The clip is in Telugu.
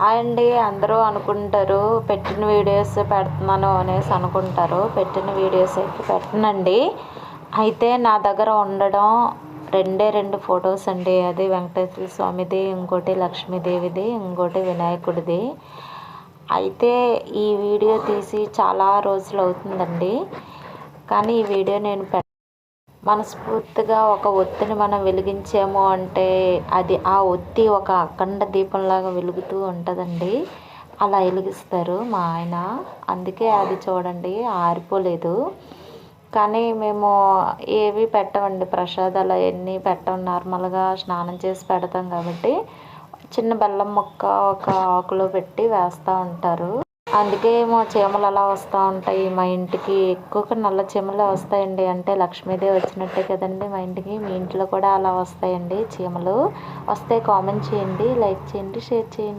హాయ్ అండి అందరూ అనుకుంటారు పెట్టిన వీడియోస్ పెడుతున్నాను అనేసి అనుకుంటారు. పెట్టిన వీడియోస్ అయితే పెట్టనండి. అయితే నా దగ్గర ఉండడం రెండే రెండు ఫొటోస్ అండి. అది వెంకటేశ్వర స్వామిది ఇంకోటి లక్ష్మీదేవిది ఇంకోటి వినాయకుడిది. అయితే ఈ వీడియో తీసి చాలా రోజులు అవుతుందండి. కానీ ఈ వీడియో నేను పె మనస్ఫూర్తిగా ఒక ఒత్తిని మనం వెలిగించాము అంటే అది ఆ ఒత్తి ఒక అఖండ దీపంలాగా వెలుగుతూ ఉంటుందండి. అలా వెలిగిస్తారు మా ఆయన. అందుకే అది చూడండి ఆరిపోలేదు. కానీ మేము ఏవి పెట్టమండి ప్రసాదాలు అవన్నీ పెట్టం నార్మల్గా స్నానం చేసి పెడతాం కాబట్టి చిన్న బెల్లం ముక్క ఒక ఆకులో పెట్టి వేస్తూ ఉంటారు. అందుకే ఏమో చీమలు అలా వస్తూ ఉంటాయి. మా ఇంటికి ఎక్కువగా నల్ల చీమలే వస్తాయండి. అంటే లక్ష్మీదేవి వచ్చినట్టే కదండి మా ఇంటికి. మీ ఇంట్లో కూడా అలా వస్తాయండి చీమలు. వస్తే కామెంట్ చేయండి లైక్ చేయండి షేర్ చేయండి.